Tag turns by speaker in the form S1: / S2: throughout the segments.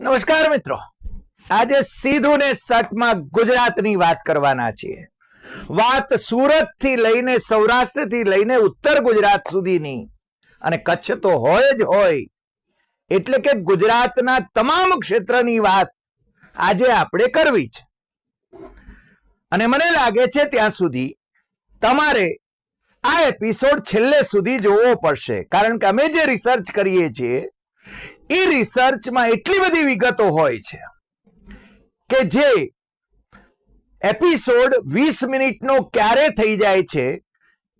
S1: નમસ્કાર મિત્રો. આજે સીધું ને સટમાં ગુજરાતની વાત કરવાના છીએ. વાત સુરતથી લઈને સૌરાષ્ટ્રથી લઈને ઉત્તર ગુજરાત સુધીની. અને કચ્છ તો હોય જ હોય. એટલે કે ગુજરાતના તમામ ક્ષેત્રની વાત આજે આપણે કરવી છે. અને મને લાગે છે ત્યાં સુધી તમારે આ એપિસોડ છેલ્લે સુધી જોવો પડશે. કારણ કે અમે જે રિસર્ચ કરીએ છીએ એ રિસર્ચમાં એટલી બધી વિગતો હોય છે કે જે એપિસોડ વીસ મિનિટનો ક્યારે થઈ જાય છે,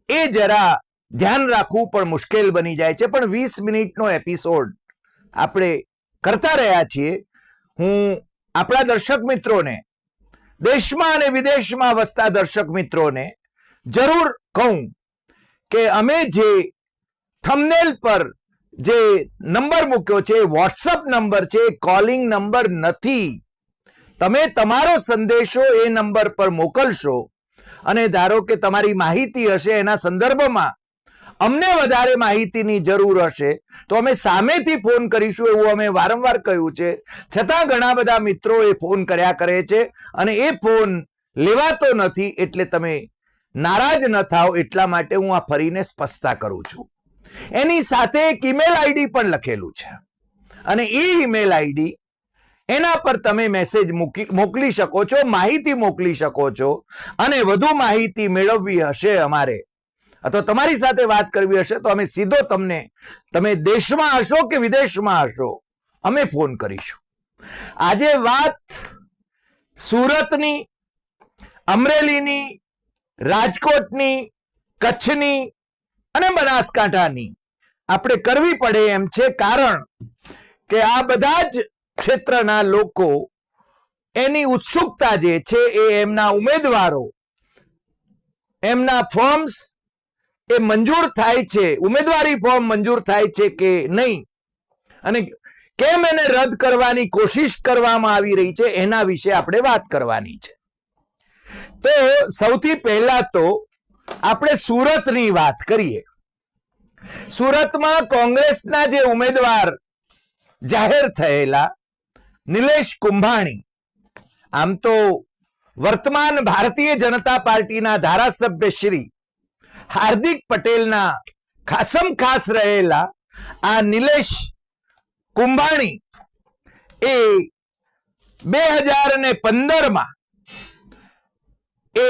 S1: એ જરા ધ્યાન રાખવું પણ મુશ્કેલ બની જાય છે. પણ વીસ મિનિટનો એપિસોડ આપણે કરતા રહ્યા છીએ. હું આપણા દર્શક મિત્રોને, દેશમાં અને વિદેશમાં વસતા દર્શક મિત્રોને જરૂર કહું કે અમે જે થમનેલ પર જે નંબર મૂક્યો છે વોટ્સઅપ નંબર છે કોલિંગ નંબર નથી. તમે તમારો સંદેશો એ નંબર પર મોકલશો અને ધારો કે તમારી માહિતી હશે એના સંદર્ભમાં, અમને વધારે માહિતીની જરૂર હશે, તો અમે સામેથી ફોન કરીશું એવું અમે વારંવાર કહ્યું છે. છતાં ઘણા બધા મિત્રો એ ફોન કર્યા કરે છે અને એ ફોન લેવાતો નથી એટલે તમે નારાજ ન થાવ એટલા માટે હું આ ફરીને સ્પષ્ટતા કરું છું. એની સાથે એક ઈમેલ આઈડી પણ લખેલું છે. અને એ ઈમેલ આઈડી એના પર તમે મેસેજ મૂકી, મોકલી શકો છો, માહિતી મોકલી શકો છો અને વધુ માહિતી મેળવવી હશે અમારે. અથવા તમારી સાથે વાત કરવી હશે તો અમે સીધો તમને, તમે દેશમાં હશો કે વિદેશમાં હશો, અમે ફોન કરીશું. આજે વાત સુરતની, અમરેલીની, રાજકોટની, કચ્છની અને બનાસકાંઠાની. આપણે કરવી પડે એમ છે કારણ કે આ બધા જ ક્ષેત્રના લોકો એની ઉત્સુકતા જે છે એ એમના ઉમેદવારો, એમના ફોર્મ્સ એ મંજૂર થાય છે, ઉમેદવારી ફોર્મ મંજૂર થાય છે કે નહીં? અને કેમ એને રદ કરવાની કોશિશ કરવામાં આવી રહી છે એના વિશે આપણે વાત કરવાની છે. તો સૌથી પહેલા તો આપણે સુરતની વાત કરીએ. સુરતમાં કોંગ્રેસના જે ઉમેદવાર જાહેર થયેલા નિલેશ કુંભાણી, આમ તો વર્તમાન ભારતીય જનતા પાર્ટીના ધારાસભ્ય શ્રી હાર્દિક પટેલના ખાસમ ખાસ રહેલા આ નિલેશ કુંભાણી એ બે હજાર ને પંદરમાં એ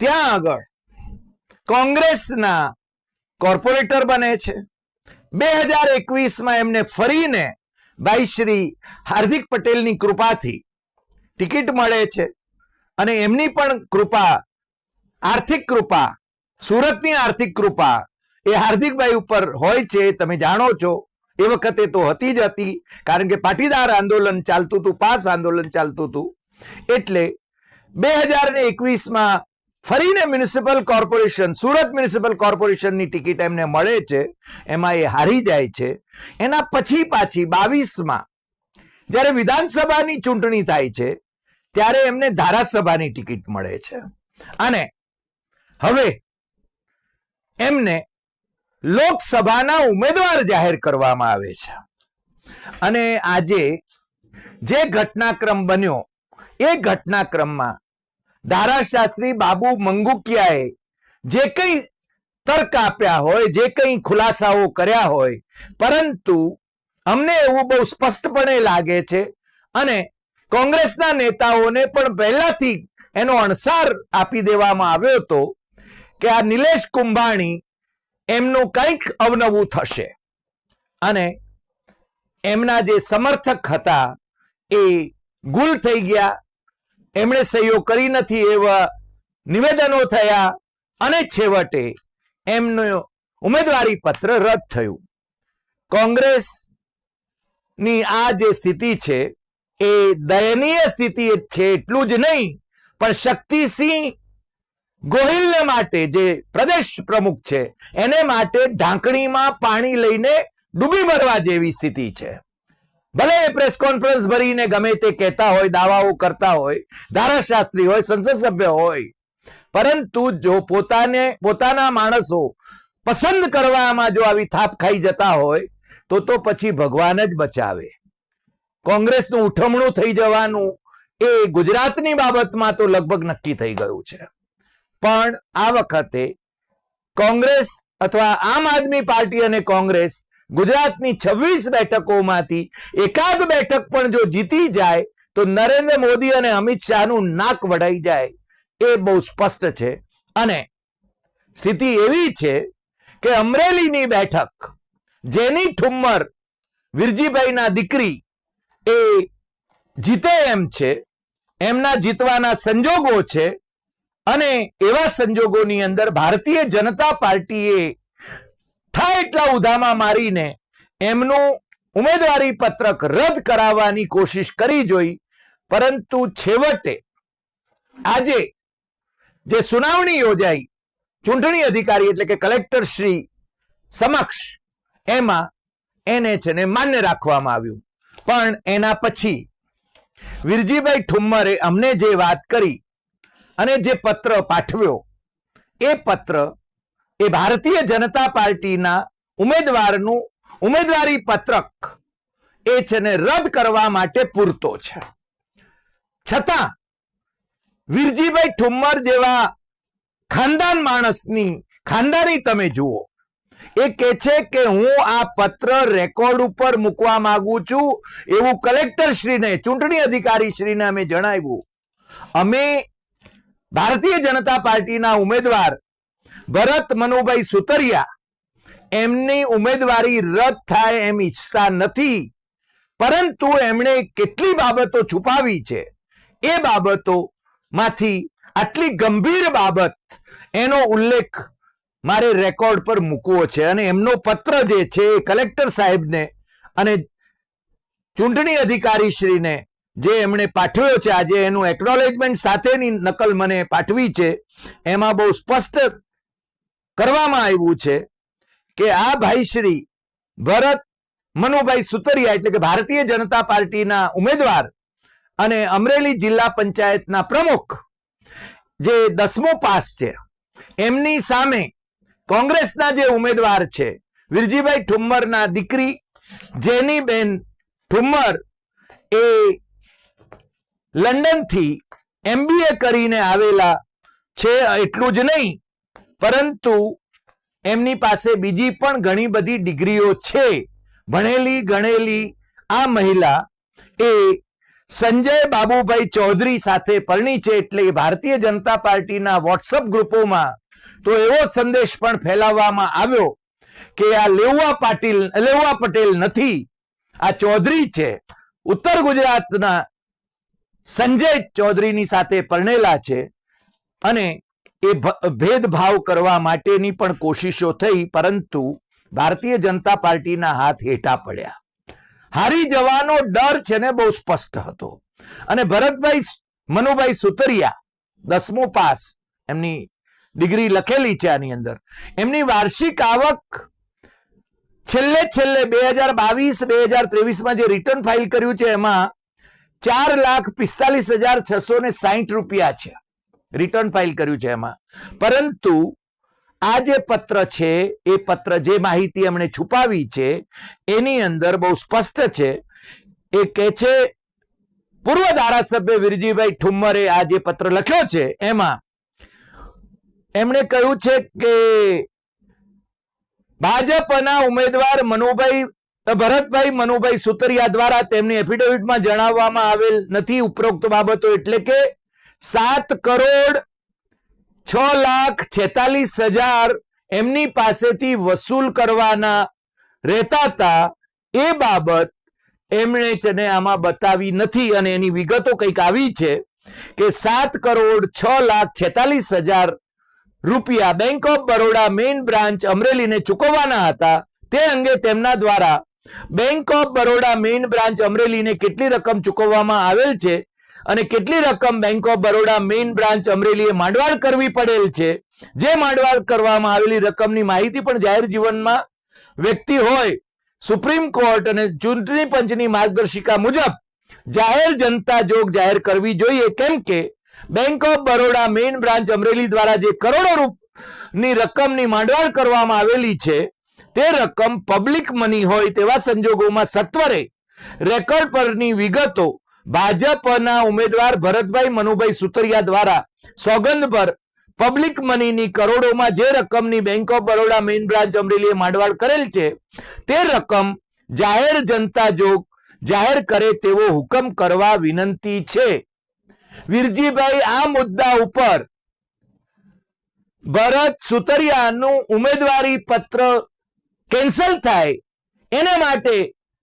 S1: ત્યાં આગળ કોંગ્રેસના કોર્પોરેટર બને છે. બે હજાર એકવીસમાં એમને ફરીને ભાઈ શ્રી હાર્દિક પટેલની કૃપાથી ટિકિટ મળે છે અને એમની પણ કૃપા, આર્થિક કૃપા, સુરતની આર્થિક કૃપા એ હાર્દિકભાઈ ઉપર હોય છે, તમે જાણો છો. એ વખતે તો હતી જ હતી, કારણ કે પાટીદાર આંદોલન ચાલતું હતું, પાસ આંદોલન ચાલતું હતું. એટલે બે હજાર ને એકવીસમાં ફરીને મ્યુનિસિપલ કોર્પોરેશન, સુરત મ્યુનિસિપલ કોર્પોરેશનની ટિકિટ એમને મળે છે, એમાં એ હારી જાય છે. એના પછી પાછી બાવીસમાં, જ્યારે વિધાનસભાની ચૂંટણી થાય છે, ત્યારે એમને ધારાસભાની ટિકિટ મળે છે. અને હવે એમને લોકસભાના ઉમેદવાર જાહેર કરવામાં આવે છે. અને આજે જે ઘટનાક્રમ બન્યો, એ ઘટનાક્રમમાં ધારાશાસ્ત્રી બાબુ મંગુકિયાએ જે કંઈ તર્ક આપ્યા હોય, જે કંઈ ખુલાસાઓ કર્યા હોય, પરંતુ અમને એવું બહુ સ્પષ્ટપણે લાગે છે અને કોંગ્રેસના નેતાઓને પણ પહેલાથી એનો અણસાર આપી દેવામાં આવ્યો હતો કે આ નિલેશ કુંભાણી એમનું કંઈક અવનવું થશે. અને એમના જે સમર્થક હતા એ ગુલ થઈ ગયા એમણે સહીઓ કરી નથી એવા નિવેદનો થયા અને છેવટે એમનો ઉમેદવારી પત્ર રદ થયું. કોંગ્રેસની આ જે સ્થિતિ છે એ દયનીય સ્થિતિ છે એટલું જ નહીં, પણ શક્તિસિંહ ગોહિલને માટે જે પ્રદેશ પ્રમુખ છે, એને માટે ઢાંકણીમાં પાણી લઈને ડૂબી મરવા જેવી સ્થિતિ છે. ભલે એ પ્રેસ કોન્ફરન્સ ભરીને ગમે તે કહેતા હોય, દાવાઓ કરતા હોય, ધારાશાસ્ત્રી હોય, સંસદ સભ્ય હોય, પરંતુ જો પોતાને, પોતાના માણસો પસંદ કરવામાં જો આવી થાપ ખાઈ જતા હોય, તો તો પછી ભગવાન જ બચાવે. કોંગ્રેસનું ઉઠમણું થઈ જવાનું એ ગુજરાતની બાબતમાં તો લગભગ નક્કી થઈ ગયું છે. પણ આ વખતે કોંગ્રેસ અથવા આમ આદમી પાર્ટી અને કોંગ્રેસ ગુજરાતની છવ્વીસ બેઠકોમાંથી એકાદ બેઠક પણ જો જીતી જાય, તો નરેન્દ્ર મોદી અને અમિત શાહનું નાક વડાઈ જાય. એ બહુ સ્પષ્ટ છે. અને સ્થિતિ એવી છે કે અમરેલીની બેઠક, જેની ઠુમ્મર વિરજીભાઈના દીકરી એ જીતે એમ છે, એમના જીતવાના સંજોગો છે અને એવા સંજોગોની અંદર ભારતીય જનતા પાર્ટીએ થાય એટલા ઉધામાં મારીને એમનું ઉમેદવારી પત્રક રદ કરાવવાની કોશિશ કરી જોઈ, પરંતુ છેવટે આજે જે સુનાવણી યોજાઈ, ચૂંટણી અધિકારી એટલે કે કલેક્ટર શ્રી સમક્ષ, એમાં એને છે ને માન્ય રાખવામાં આવ્યું. પણ એના પછી વિરજીભાઈ ઠુમ્મરે અમને જે વાત કરી અને જે પત્ર પાઠવ્યો, એ પત્ર એ ભારતીય જનતા પાર્ટીના ઉમેદવારનું ઉમેદવારી પત્રક એ છે ને રદ કરવા માટે પૂરતો છે. છતાં વીરજીભાઈ ઠુમ્મર જેવા ખાનદાન માણસની ખાનદાની તમે જુઓ, એ કે છે કે હું આ પત્ર રેકોર્ડ ઉપર મૂકવા માંગુ છું, એવું કલેક્ટર શ્રીને, ચૂંટણી અધિકારી શ્રીને અમે જણાવ્યું. અમે ભારતીય જનતા પાર્ટીના ઉમેદવાર ભરત મનુભાઈ સુતરિયા એમની ઉમેદવારી રદ થાય એમ ઈચ્છતા નથી. પરંતુ એમણે કેટલી બાબતો છુપાવી છે. એ બાબતો માંથી આટલી ગંભીર બાબત એનો ઉલ્લેખ મારે રેકોર્ડ પર મૂકવો છે અને એમનો પત્ર જે છે એ કલેક્ટર સાહેબને અને ચૂંટણી અધિકારી શ્રીને જે એમણે પાઠવ્યો છે, આજે એનું એકનોલેજમેન્ટ સાથેની નકલ મને પાઠવી છે, એમાં બહુ સ્પષ્ટ કરવામાં આવ્યું છે કે આ ભાઈ શ્રી ભરત મનુભાઈ સુતરિયા એટલે કે ભારતીય જનતા પાર્ટીના ઉમેદવાર અને અમરેલી જિલ્લા પંચાયતના પ્રમુખ જે દસમો પાસ છે, એમની સામે કોંગ્રેસના જે ઉમેદવાર છે, વિરજીભાઈ ઠુમ્મરના દીકરી જેનીબેન ઠુમ્મર એ લંડનથી એમબીએ કરીને આવેલા છે, એટલું જ નહીં પરંતુ એમની પાસે બીજી પણ ઘણી બધી ડિગ્રીઓ છે. ભણેલી, ગણેલી આ મહિલા એ સંજય બાબુભાઈ ચૌધરી સાથે પરણી છે એટલે ભારતીય જનતા પાર્ટીના વોટ્સઅપ ગ્રુપોમાં તો એવો સંદેશ પણ ફેલાવવામાં આવ્યો કે આ લેવા પાટીલ લેવા પટેલ નથી. આ ચૌધરી છે. ઉત્તર ગુજરાતના સંજય ચૌધરીની સાથે પરણેલા છે અને એ ભેદભાવ કરવા માટેની પણ કોશિશો થઈ, પરંતુ ભારતીય જનતા પાર્ટીના હાથ હેઠા પડ્યા. હારી જવાનો ડર છે ને બહુ સ્પષ્ટ હતો. અને ભરતભાઈ મનુભાઈ સુતરિયા, દસમું પાસ, એમની ડિગ્રી લખેલી છે આની અંદર. એમની વાર્ષિક આવક છેલ્લે છેલ્લે બે હજાર બાવીસ, બે હજાર ત્રેવીસમાં જે રિટર્ન ફાઇલ કર્યું છે, એમાં ચાર લાખ પિસ્તાલીસ હજાર છસો ને સાહીઠ રૂપિયા છે. રિટર્ન ફાઇલ કર્યું છે એમાં. પરંતુ આ જે પત્ર છે, એ પત્ર જે માહિતી એમણે છુપાવી છે, એની અંદર બહુ સ્પષ્ટ છે. એ કે છે, પૂર્વ ધારાસભ્ય વિરજીભાઈ ઠુમ્મરે આ જે પત્ર લખ્યો છે, એમાં એમણે કહ્યું છે કે ભાજપના ઉમેદવાર મનુભાઈ, ભરતભાઈ મનુભાઈ સુતરિયા દ્વારા તેમની એફિડેવિટમાં જણાવવામાં આવેલ નથી ઉપરોક્ત બાબતો એટલે કે સાત કરોડ છ લાખ છેતાલીસ હજાર એમની પાસેથી વસૂલ કરવાના રહેતા હતા. એ બાબત એમણે છે આમાં બતાવી નથી અને એની વિગતો કંઈક આવી છે કે સાત કરોડ છ લાખ છેતાલીસ હજાર રૂપિયા Bank of Baroda main branch અમરેલીને ચૂકવવાના હતા. તે અંગે તેમના દ્વારા Bank of Baroda main branch અમરેલીને કેટલી રકમ ચૂકવવામાં આવેલ છે અને કેટલી રકમ Bank of Baroda main branch અમરેલીએ માંડવાળ કરવી પડેલ છે? જે માંડવાળ કરવામાં આવેલી રકમની માહિતી પણ જાહેર જીવનમાં વ્યક્તિ હોય, સુપ્રીમ કોર્ટ અને ચૂંટણી પંચની માર્ગદર્શિકા મુજબ જાહેર જનતા જોગ જાહેર કરવી જોઈએ, કેમ કે Bank of Baroda main branch Amreli દ્વારા જે કરોડો રૂપની રકમની માંડવાળ કરવામાં આવેલી છે, તે રકમ પબ્લિક મની હોય તેવા સંજોગોમાં સત્વરે રેકોર્ડ પરની વિગતો ભાજપના ઉમેદવાર ભરતભાઈ મનુભાઈ સુતરિયા દ્વારા સોગંદ પર પબ્લિક મનીની કરોડોમાં જે રકમની Bank of Baroda main branch અમરેલીએ માંડવાળ કરેલ છે, તે રકમ જાહેર જનતા જોગ જાહેર કરે તેવો હુકમ કરવા વિનંતી છે. વિરજીભાઈ, આ મુદ્દા ઉપર ભરત સુતરિયાનું ઉમેદવારી પત્ર કેન્સલ થાય. એના માટે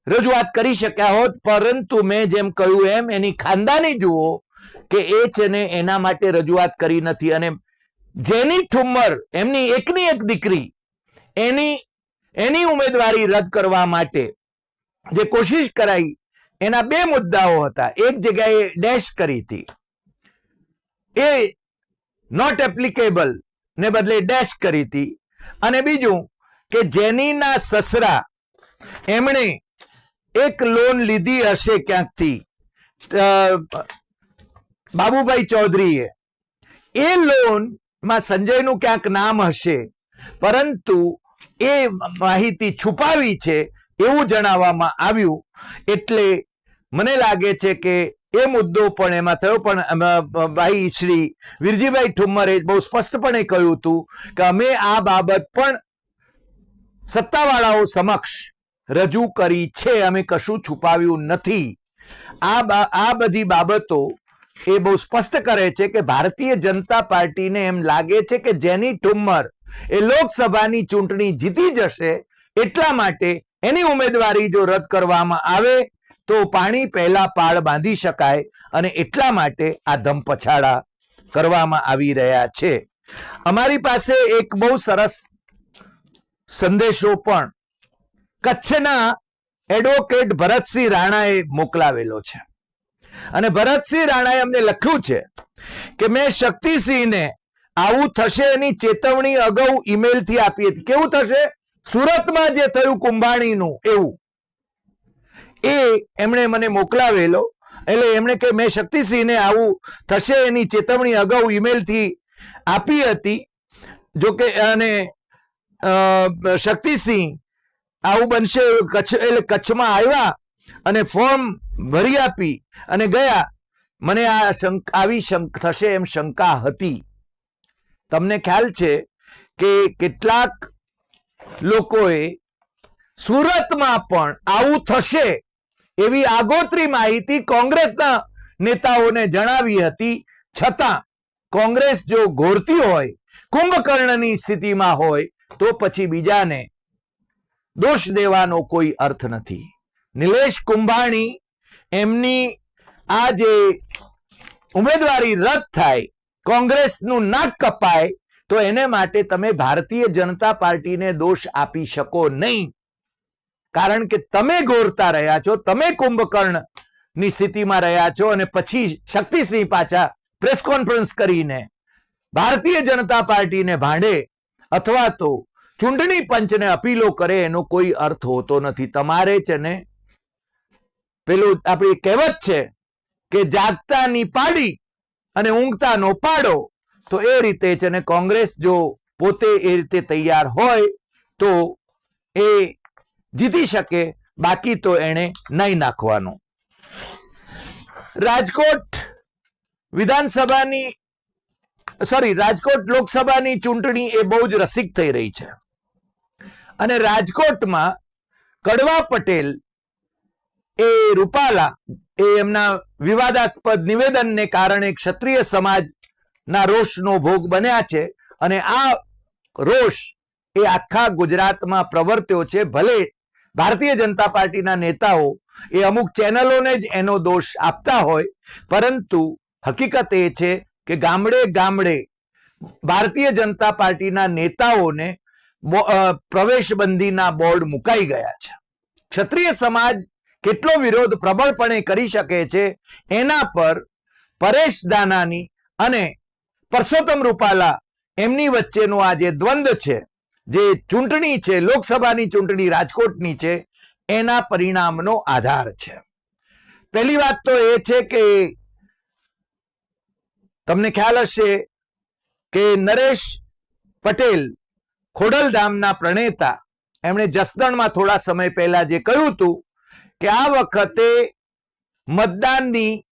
S1: રજૂઆત કરી શક્યા હોત, પરંતુ મેં જેમ કહ્યું એમ, એની ખાનદાની જુઓ કે એ છે ને એના માટે રજૂઆત કરી નથી. અને જેની ઠુમ્મર, એમની એકની એક દીકરી, એની એની ઉમેદવારી રદ કરવા માટે જે કોશિશ કરાઈ, એના બે મુદ્દાઓ હતા. એક જગ્યાએ ડેશ કરી હતી. એ નોટ એપ્લિકેબલ ને બદલે ડેશ કરી હતી. અને બીજું કે જેનીના સસરા, એમણે એક લોન લીધી હશે ક્યાંકથી? બાબુભાઈ ચૌધરીએ. એ લોનમાં સંજયનું ક્યાંક નામ હશે, પરંતુ એ માહિતી છુપાવી છે એવું જણાવવામાં આવ્યું. એટલે મને લાગે છે કે એ મુદ્દો પણ એમાં થયો, પણ ભાઈ શ્રી વિરજીભાઈ ઠુમ્મરે બહુ સ્પષ્ટપણે કહ્યું હતું કે અમે આ બાબત પણ સત્તાવાળાઓ સમક્ષ રજૂ કરી છે, અમે કશું છુપાવ્યું નથી. આ આ બધી બાબતો એ બહુ સ્પષ્ટ કરે છે કે ભારતીય જનતા પાર્ટીને એમ લાગે છે કે જેની ઠુમ્મર એ લોકસભાની ચૂંટણી જીતી જશે એટલા માટે એની ઉમેદવારી જો રદ કરવામાં આવે તો પાણી પહેલા પાળ બાંધી શકાય અને એટલા માટે આ ધમપછાડા કરવામાં આવી રહ્યા છે. અમારી પાસે એક બહુ સરસ સંદેશો પણ કચ્છના એડવોકેટ ભરતસિંહ રાણાએ મોકલાવેલો છે. અને ભરતસિંહ રાણાએ અમને લખ્યું છે કે મેં શક્તિસિંહને આવું થશે એની ચેતવણી અગાઉ ઈમેલથી આપી હતી. કેવું થશે? સુરતમાં જે થયું કુંભાણીનું એવું, એ એમણે મને મોકલાવેલો. એટલે એમણે કે મેં શક્તિસિંહને આવું થશે એની ચેતવણી અગાઉ ઈમેલથી આપી હતી. જોકે અને શક્તિસિંહ આવું બનશે કચ્છ, એટલે કચ્છમાં આવ્યા અને ફોર્મ ભરી આપી અને ગયા. મને આ શંક, આવી શંક થશે એમ શંકા હતી. તમને ખ્યાલ છે કે કેટલાક લોકોએ સુરતમાં પણ આવું થશે એવી આગોતરી માહિતી કોંગ્રેસના નેતાઓને જણાવી હતી. છતાં કોંગ્રેસ જો ઘોરતી હોય, કુંભકર્ણની સ્થિતિમાં હોય, તો પછી બીજાને દોષ દેવાનો કોઈ અર્થ નથી. નિલેશ કુંભાણી એમની આ જે ઉમેદવારી રદ થાય, કોંગ્રેસનું નાક કપાય, તો એને માટે તમે ભારતીય જનતા પાર્ટીને દોષ આપી શકો નહીં. કારણ કે તમે ગોરતા રહ્યા છો, તમે કુંભકર્ણની સ્થિતિમાં રહ્યા છો અને પછી શક્તિસિંહ પાછા પ્રેસ કોન્ફરન્સ કરીને ભારતીય જનતા પાર્ટીને ભાંડે અથવા તો ચૂંટણી પંચને અપીલો કરે એનો કોઈ અર્થ હોતો નથી. તમારે છે ને, પેલું આપણી કહેવત છે કે જાગતાની પાડી અને ઊંઘતાનો પાડો. તો એ રીતે છે ને કોંગ્રેસ જો પોતે એ રીતે તૈયાર હોય તો એ જીતી શકે, બાકી તો એને નહીં નાખવાનું. રાજકોટ વિધાનસભાની સોરી રાજકોટ લોકસભાની ચૂંટણી એ બહુ જ રસિક થઈ રહી છે. અને રાજકોટમાં કડવા પટેલ એ રૂપાલા એ એમના વિવાદાસ્પદ નિવેદનને કારણે ક્ષત્રિય સમાજના રોષનો ભોગ બન્યા છે અને આ રોષ એ આખા ગુજરાતમાં પ્રવર્ત્યો છે. ભલે ભારતીય જનતા પાર્ટીના નેતાઓ એ અમુક ચેનલોને જ એનો દોષ આપતા હોય, પરંતુ હકીકત એ છે કે ગામડે ગામડે ભારતીય જનતા પાર્ટીના નેતાઓને પ્રવેશબંધીના બોર્ડ મુકાઈ ગયા છે. ક્ષત્રિય સમાજ કેટલો વિરોધ પ્રબળપણે કરી શકે છે એના પર પરેશ દાનાની અને પરસોત્તમ રૂપાલા એમની વચ્ચેનો આ જે દ્વંદ છે, જે ચૂંટણી છે, લોકસભાની ચૂંટણી, રાજકોટની છે, એના પરિણામનો આધાર છે. પહેલી વાત તો એ છે કે તમને ખ્યાલ હશે કે નરેશ પટેલ ખોડલધામના પ્રણેતા એમણે જસદણમાં થોડા સમય પહેલા જે કહ્યું હતું કે આ વખતે મતદાનની,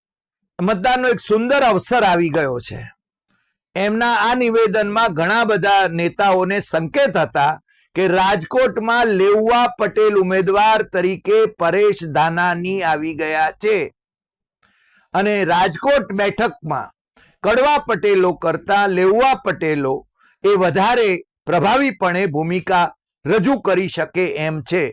S1: મતદાનનો એક સુંદર અવસર આવી ગયો છે. એમના આ નિવેદનમાં ઘણા બધા નેતાઓને સંકેત હતા કે રાજકોટમાં લેવવા પટેલ ઉમેદવાર તરીકે પરેશ ધાનાની આવી ગયા છે. અને રાજકોટ બેઠકમાં કડવા પટેલો કરતા લેવવા પટેલો એ વધારે પ્રભાવીપણે ભૂમિકા રજૂ કરી શકે એમ છે.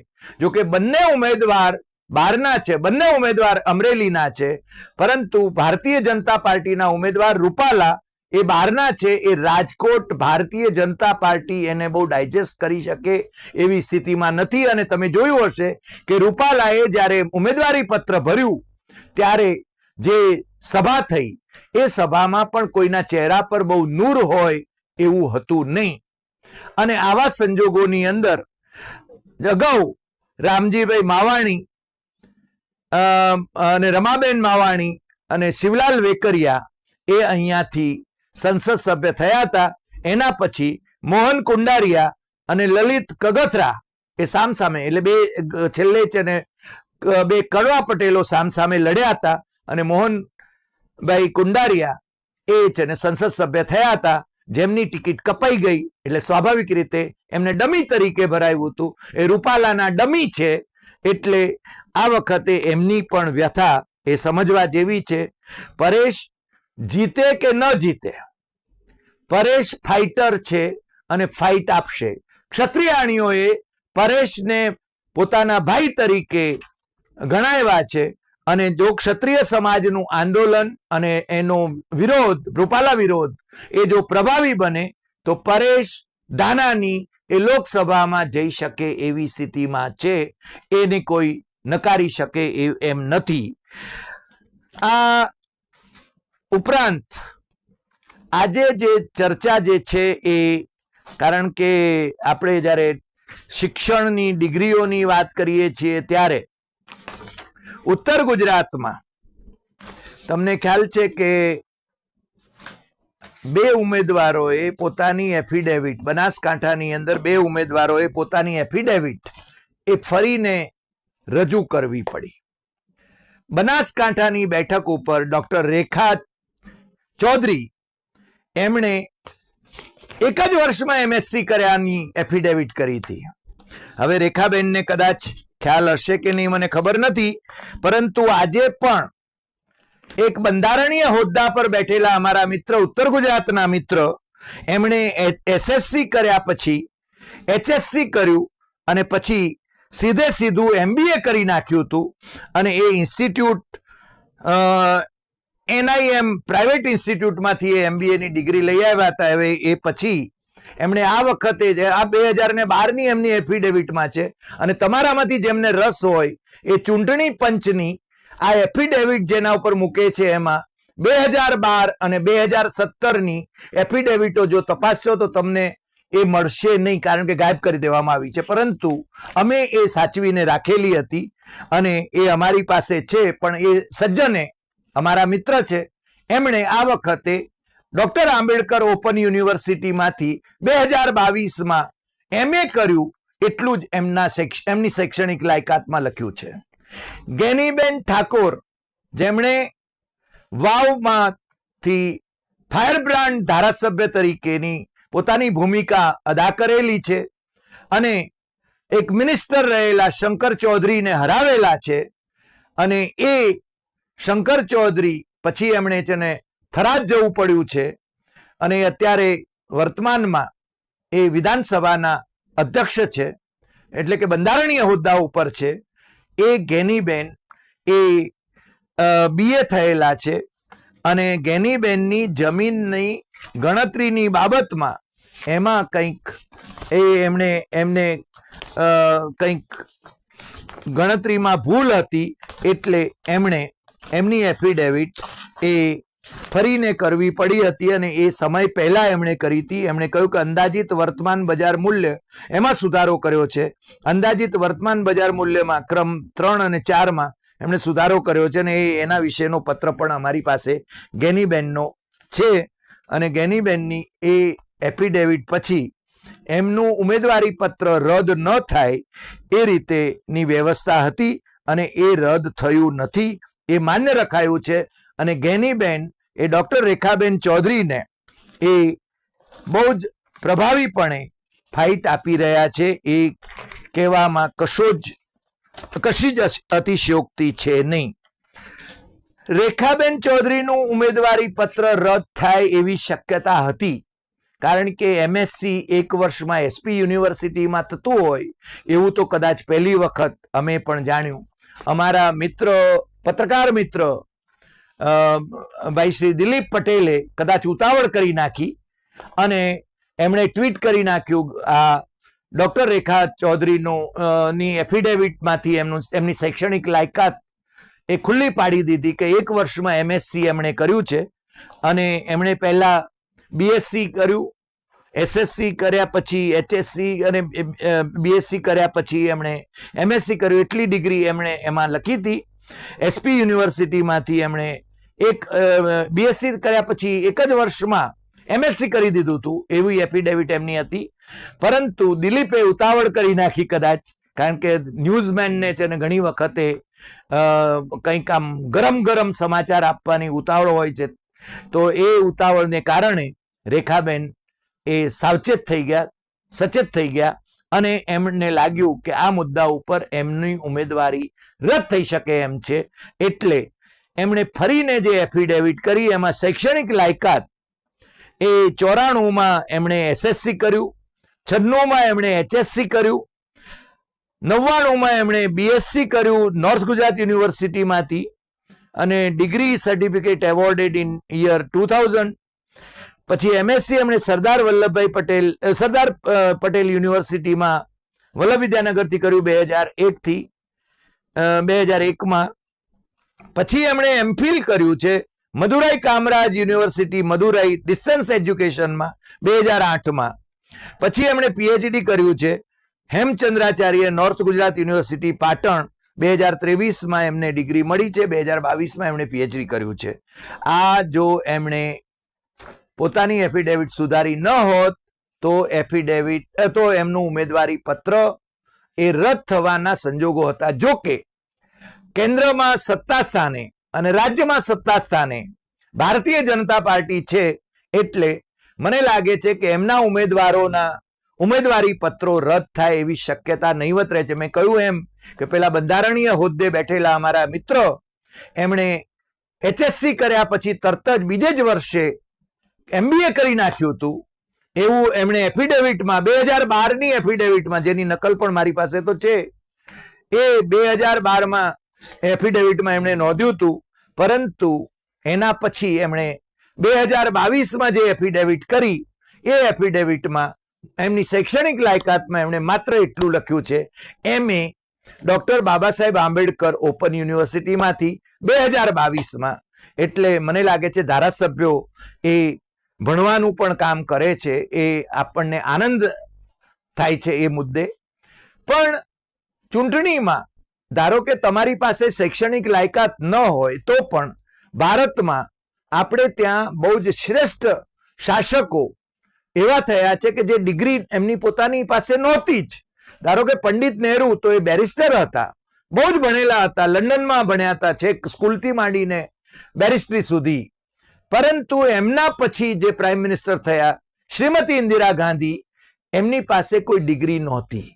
S1: જો કે બંને ઉમેદવાર બહારના છે, બંને ઉમેદવાર અમરેલીના છે, પરંતુ ભારતીય જનતા પાર્ટીના ઉમેદવાર રૂપાલા એ બહારના છે, એ રાજકોટ ભારતીય જનતા પાર્ટી એને બહુ ડાયજેસ્ટ કરી શકે એવી સ્થિતિમાં નથી અને તમે જોયું હશે કે રૂપાલાએ જ્યારે ઉમેદવારી પત્ર ભર્યું ત્યારે જે સભા થઈ, એ સભામાં પણ કોઈના ચહેરા પર બહુ નૂર હોય એવું હતું નહીં. અને આવા સંજોગોની અંદર અગાઉ રામજીભાઈ માવાણી અને રમાબેન માવાણી અને શિવલાલ વેકરિયા એ અહીંયાથી સંસદ સભ્ય થયા હતા. એના પછી મોહન કુંડારિયા અને લલિત કગથરા એ સામસામે, એટલે બે છેલ્લે છે ને બે કડવા પટેલો સામસામે લડ્યા હતા અને મોહનભાઈ કુંડારિયા એ છે ને સંસદ સભ્ય થયા હતા. જેમની ટિકિટ કપાઈ ગઈ, એટલે સ્વાભાવિક રીતે એમને ડમી તરીકે ભરાયું હતું. એ રૂપાલાના ડમી છે, એટલે આ વખતે એમની પણ વ્યથા એ સમજવા જેવી છે. પરેશ જીતે કે ન જીતે? પરેશ ફાઇટર છે અને ફાઇટ આપશે. ક્ષત્રિયાણીઓએ પરેશને પોતાના ભાઈ તરીકે ગણાવ્યા છે. અને જો ક્ષત્રિય સમાજનું આંદોલન અને એનો વિરોધ, રૂપાલા વિરોધ, એ જો પ્રભાવી બને, તો પરેશ દાનાની એ લોકસભામાં જઈ શકે એવી સ્થિતિમાં છે. એને કોઈ નકારી શકે એમ નથી. આ ઉપરાંત આજે જે ચર્ચા જે છે એ, કારણ કે આપણે જ્યારે શિક્ષણની ડિગ્રીઓની વાત કરીએ છીએ ત્યારે ઉત્તર ગુજરાતમાં તમને ખ્યાલ છે કે બે ઉમેદવારોએ પોતાની એફિડેવિટ બનાસકાંઠાની અંદર બે ઉમેદવારોએ પોતાની એફિડેવિટ એ ફરીને રજૂ કરવી પડી. બનાસકાંઠાની બેઠક ઉપર ડોક્ટર રેખા ચૌધરી એમણે એક જ વર્ષમાં એમએસસી કર્યાની એફિડેવિટ કરી હતી. હવે રેખાબેનને કદાચ ખ્યાલ હશે કે નહીં મને ખબર નથી, પરંતુ આજે પણ એક બંધારણીય હોદ્દા પર બેઠેલા અમારા મિત્ર, ઉત્તર ગુજરાતના મિત્ર, એમણે એસએસસી કર્યા પછી, એચએસસી કર્યું અને પછી સીધે સીધું એમબીએ કરી નાખ્યું હતું અને એ ઇન્સ્ટિટ્યૂટ એનઆઈએમ પ્રાઇવેટ ઇન્સ્ટિટ્યૂટમાંથી એ એમબીએની ડિગ્રી લઈ આવ્યા હતા. હવે એ પછી એમણે આ વખતે આ બે હજાર ને બારની એમની એફિડેવિટમાં છે. અને તમારામાંથી જેમને રસ હોય, એ ચૂંટણી પંચની આ એફિડેવિટ જેના ઉપર મૂકે છે એમાં, બે હજાર બાર અને બે હજાર સત્તરની એફિડેવિટો જો તપાસશો તો તમને એ મળશે નહીં, કારણ કે ગાયબ કરી દેવામાં આવી છે. પરંતુ અમે એ સાચવીને રાખેલી હતી અને એ અમારી પાસે છે, પણ એ સજ્જને, અમારા મિત્ર છે, એમણે આ વખતે ડોક્ટર આંબેડકર ઓપન યુનિવર્સિટીમાંથી બે હજાર બાવીસમાં એમએ કર્યું એટલું જ એમના એમની શૈક્ષણિક લાયકાતમાં લખ્યું છે. ગેનીબેન ઠાકોર, જેમણે વાવમાંથી ફાયર બ્રાન્ડ ધારાસભ્ય તરીકેની પોતાની ભૂમિકા અદા કરેલી છે અને એક મિનિસ્ટર રહેલા શંકર ચૌધરીને હરાવેલા છે અને એ શંકર ચૌધરી પછી એમણે છે ને થરાદ જવું પડ્યું છે. અને અત્યારે વર્તમાનમાં એ વિધાનસભાના અધ્યક્ષ છે. એટલે કે બંધારણીય હોદ્દા ઉપર છે. એ ગેનીબેન એ બીએ થયેલા છે. અને ગેનીબેનની જમીનની ગણતરીની બાબતમાં એમાં કંઈક એ એમણે, એમને કંઈક ગણતરીમાં ભૂલ હતી એટલે એમણે, એમની એફિડેવિટ એ ફરીને કરવી પડી હતી અને એ સમય પહેલા એમણે કરી હતી. એમણે કહ્યું કે અંદાજિત વર્તમાન બજાર મૂલ્ય એમાં સુધારો કર્યો છે. અંદાજિત વર્તમાન બજાર મૂલ્યમાં ક્રમ ત્રણ અને ચારમાં એમણે સુધારો કર્યો છે અને એ એના વિશેનો પત્ર પણ અમારી પાસે ગેનીબેનનો છે અને ગેનીબેનની એ એફિડેવિટ પછી એમનું ઉમેદવારી પત્ર રદ ન થાય એ રીતેની વ્યવસ્થા હતી અને એ રદ થયું નથી. એ માન્ય રખાયું છે અને ગેનીબેન એ ડોક્ટર રેખાબેન ચૌધરીને એ બહુ જ પ્રભાવીપણે ફાઇટ આપી રહ્યા છે. એ કહેવામાં કશો જ, કશી જ અતિશયોક્તિ છે નહીં. રેખાબેન ચૌધરીનું ઉમેદવારી પત્ર રદ થાય એવી શક્યતા હતી. કારણ કે એમએસસી એક વર્ષમાં એસપી યુનિવર્સિટીમાં થતું હોય, એવું તો કદાચ પહેલી વખત અમે પણ જાણ્યું. અમારા મિત્ર, પત્રકાર મિત્ર ભાઈ શ્રી દિલીપ પટેલે કદાચ ઉતાવળ કરી નાખી અને એમણે ટ્વીટ કરી નાખ્યું આ ડોક્ટર રેખા ચૌધરીનું ની એફિડેવિટમાંથી એમનું, એમની શૈક્ષણિક લાયકાત એ ખુલ્લી પાડી દીધી કે એક વર્ષમાં એમએસસી એમણે કર્યું છે. અને એમણે પહેલા બીએસસી કર્યું એસએસસી કર્યા પછી એચએસસી અને બીએસસી કર્યા પછી એમણે એમએસસી કર્યું, એટલી ડિગ્રી એમણે એમાં લખી હતી. એસપી યુનિવર્સિટીમાંથી એમણે એક બીએસસી કર્યા પછી એક જ વર્ષમાં એમએસસી કરી દીધું હતું, એવી એફિડેવિટ એમની હતી. પરંતુ દિલીપે ઉતાવળ કરી નાખી કદાચ, કારણ કે ન્યૂઝમેનને છે ને ઘણી વખતે કંઈક આમ ગરમ ગરમ સમાચાર આપવાની ઉતાવળ હોય છે. તો એ ઉતાવળને કારણે રેખાબેન એ સાવચેત થઈ ગયા, સચેત થઈ ગયા અને એમને લાગ્યું કે આ મુદ્દા ઉપર એમની ઉમેદવારી રદ થઈ શકે એમ છે. એટલે એમણે ફરીને જે એફિડેવિટ કરી, એમાં શૈક્ષણિક લાયકાત એ ચોરાણુંમાં એમણે એસએસસી કર્યું, છન્નુંમાં એમણે એચએસસી કર્યું, નવ્વાણુંમાં એમણે બીએસસી કર્યું નોર્થ ગુજરાત યુનિવર્સિટીમાંથી અને degree certificate awarded in year two thousand પછી એમએસસી એમણે સરદાર વલ્લભભાઈ પટેલ સરદાર પટેલ યુનિવર્સિટીમાં વલ્લભ વિદ્યાનગરથી કર્યું બે હજાર એકથી બે હજાર એકમાં પછી એમણે એમફિલ કર્યું છે, મદુરાઈ કામરાજ યુનિવર્સિટી, મદુરાઈ ડિસ્ટન્સ એજ્યુકેશનમાં બે હજાર આઠમાં. પછી એમણે પીએચડી કર્યું છે, હેમચંદ્રાચાર્ય નોર્થ ગુજરાત યુનિવર્સિટી પાટણ. બે હજાર ત્રેવીસમાં એમને ડિગ્રી મળી છે બે હજાર બાવીસમાં એમણે પીએચડી કર્યું છે. આ જો એમણે પોતાની એફિડેવિટ સુધારી ન હોત, તો એફિડેવિટ તો એમનું ઉમેદવારી પત્ર એ રદ થવાના સંજોગો હતા. જો કે કેન્દ્રમાં સત્તા સ્થાને અને રાજ્યમાં સત્તા સ્થાને ભારતીય જનતા પાર્ટી છે એટલે મને લાગે છે કે એમના ઉમેદવારોના ઉમેદવારી પત્રો રદ થાય એવી શક્યતા નહીવત રહે છે. મેં કહ્યું એમ કે પેલા બંધારણીય હોદ્દે બેઠેલા અમારા મિત્રો, એમણે એચએસસી કર્યા પછી તરત જ બીજે જ વર્ષે એમબીએ કરી નાખ્યું હતું. એવું એમણે એફિડેવિટમાં, બે હજાર બારની એફિડેવિટમાં, જેની નકલ પણ મારી પાસે તો છે, એ બે હજાર બારમાં એફિડેવિટમાં એમણે નોંધ્યું હતું, પરંતુ એના પછી એમણે બે હજાર બાવીસમાં જે એફિડેવિટ કરી, એ એફિડેવિટમાં એમની શૈક્ષણિક લાયકાતમાં એમણે માત્ર એટલું લખ્યું છે એમ એ ડોક્ટર બાબા સાહેબ આંબેડકર ઓપન યુનિવર્સિટીમાંથી બે હજાર બાવીસમાં એટલે મને લાગે છે ધારાસભ્યો એ ભણવાનું પણ કામ કરે છે, એ આપણને આનંદ થાય છે એ મુદ્દે. પણ ચૂંટણીમાં ધારો કે તમારી પાસે શૈક્ષણિક લાયકાત ન હોય, તો પણ ભારતમાં આપણે ત્યાં બહુ જ શ્રેષ્ઠ શાસકો એવા થયા છે કે જે ડિગ્રી એમની પોતાની પાસે નહોતી જ. ધારો કે પંડિત નહેરુ તો એ બેરિસ્ટર હતા, બહુ જ ભણેલા હતા, લંડનમાં ભણ્યા હતા, છેક સ્કૂલથી માંડીને બેરિસ્ટ્રી સુધી. પરંતુ એમના પછી જે પ્રાઇમ મિનિસ્ટર થયા, શ્રીમતી ઇન્દિરા ગાંધી એમની પાસે કોઈ ડિગ્રી નહોતી.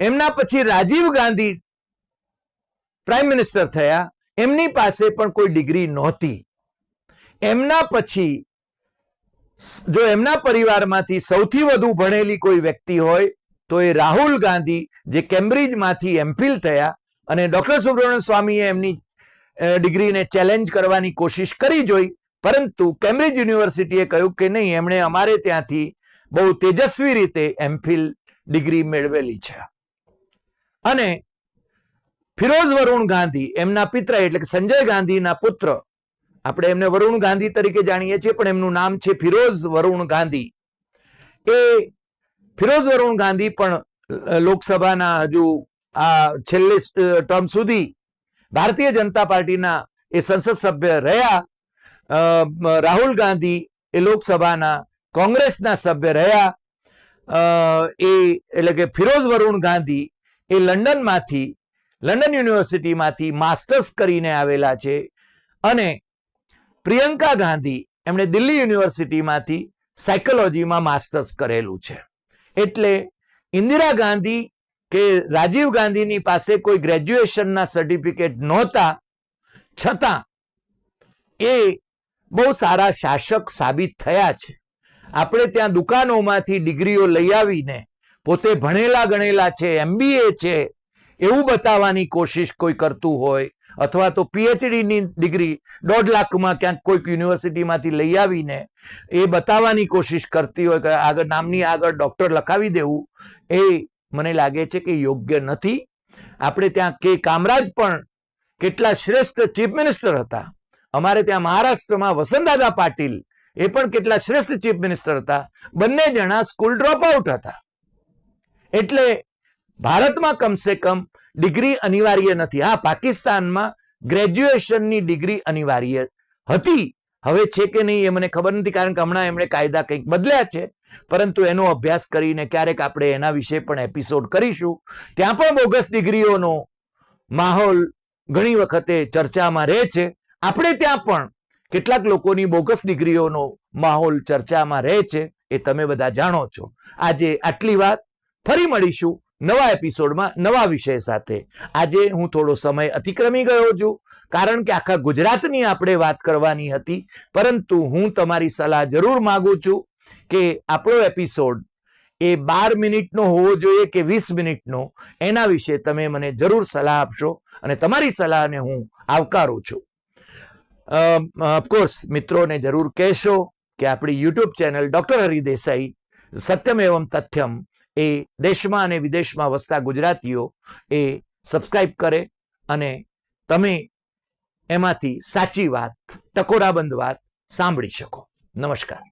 S1: એમના પછી રાજીવ ગાંધી પ્રાઇમ મિનિસ્ટર થયા. એમની પાસે પણ કોઈ ડિગ્રી નહોતી. એમના પછી જો એમના પરિવારમાંથી સૌથી વધુ ભણેલી કોઈ વ્યક્તિ હોય, તો એ રાહુલ ગાંધી, જે કેમ્બ્રિજમાંથી એમફિલ થયા અને ડોક્ટર સુબ્રમણ્ય સ્વામીએ એમની ડિગ્રીને ચેલેન્જ કરવાની કોશિશ કરી જોઈ. પરંતુ કેમ્બ્રિજ યુનિવર્સિટીએ કહ્યું કે નહીં, એમણે અમારે ત્યાંથી બહુ તેજસ્વી રીતે એમફિલ ડિગ્રી મેળવેલી છે. અને ફિરોઝ વરુણ ગાંધી, એમના પિત્ર એટલે કે સંજય ગાંધીના પુત્ર. આપણે એમને વરુણ ગાંધી તરીકે જાણીએ છીએ, પણ એમનું નામ છે ફિરોઝ વરુણ ગાંધી. એ ફિરોઝ વરુણ ગાંધી પણ લોકસભાના હજુ આ છેલ્લે ટર્મ સુધી ભારતીય જનતા પાર્ટીના એ સંસદ સભ્ય રહ્યા. રાહુલ ગાંધી એ લોકસભાના કોંગ્રેસના સભ્ય રહ્યા. એ એટલે કે ફિરોઝ વરુણ ગાંધી એ લંડનમાંથી, લંડન યુનિવર્સિટીમાંથી માસ્ટર્સ કરીને આવેલા છે. અને પ્રિયંકા ગાંધી એમણે દિલ્હી યુનિવર્સિટીમાંથી સાયકોલોજીમાં માસ્ટર્સ કરેલું છે. એટલે ઇન્દિરા ગાંધી કે રાજીવ ગાંધીની પાસે કોઈ ગ્રેજ્યુએશનના સર્ટિફિકેટ નહોતા, છતાં એ બહુ સારા શાસક સાબિત થયા છે. આપણે ત્યાં દુકાનોમાંથી ડિગ્રીઓ લઈ આવીને પોતે ભણેલા ગણેલા છે એમબીએ છે, એવું બતાવવાની કોશિશ કોઈ કરતું હોય અથવા તો પીએચડીની ડિગ્રી દોઢ લાખમાં ક્યાંક કોઈક યુનિવર્સિટીમાંથી લઈ આવીને એ બતાવવાની કોશિશ કરતી હોય કે આગળ નામની આગળ ડૉક્ટર લખાવી દેવું, એ મને લાગે છે કે યોગ્ય નથી. આપણે ત્યાં કે કામરાજ પણ કેટલા શ્રેષ્ઠ ચીફ મિનિસ્ટર હતા. અમારે ત્યાં મહારાષ્ટ્રમાં વસંતદાદા પાટીલ એ પણ કેટલા શ્રેષ્ઠ ચીફ મિનિસ્ટર હતા. બંને જણા સ્કૂલ ડ્રોપ આઉટ હતા. એટલે ભારતમાં કમસે કમ ડિગ્રી અનિવાર્ય નથી. હા, પાકિસ્તાનમાં ગ્રેજ્યુએશનની ડિગ્રી અનિવાર્ય હતી. હવે છે કે નહીં એ મને ખબર નથી, કારણ કે હમણાં એમણે કાયદા કંઈક બદલ્યા છે. પરંતુ એનો અભ્યાસ કરીને ક્યારેક આપણે એના વિશે પણ એપિસોડ કરીશું. ત્યાં પણ બોગસ ડિગ્રીઓનો માહોલ ઘણી વખતે ચર્ચામાં રહે છે. આપણે ત્યાં પણ કેટલાક લોકોની બોગસ ડિગ્રીઓનો માહોલ ચર્ચામાં રહે છે, એ તમે બધા જાણો છો. આજે આટલી વાત. ફરી મળીશું નવા એપિસોડમાં નવા વિષય સાથે. આજે હું થોડો સમય અતિક્રમી ગયો છું, કારણ કે આખા ગુજરાતની આપણે વાત કરવાની હતી, પરંતુ હું તમારી સલાહ જરૂર માગું છું કે આપણો એપિસોડ એ બાર મિનિટનો હોવો જોઈએ કે વીસ મિનિટનો, એના વિશે તમે મને જરૂર સલાહ આપશો અને તમારી સલાહને હું આવકારું છું. ઓફકોર્સ મિત્રોને જરૂર કહેશો કે આપણી યુટ્યુબ ચેનલ ડૉક્ટર હરિદેસાઈ, સત્યમ એવમ તથ્યમ એ દેશમાં અને વિદેશમાં વસતા ગુજરાતીઓ એ સબસ્ક્રાઈબ કરે અને તમે એમાંથી સાચી વાત, ટકોરાબંધ વાત સાંભળી શકો. નમસ્કાર.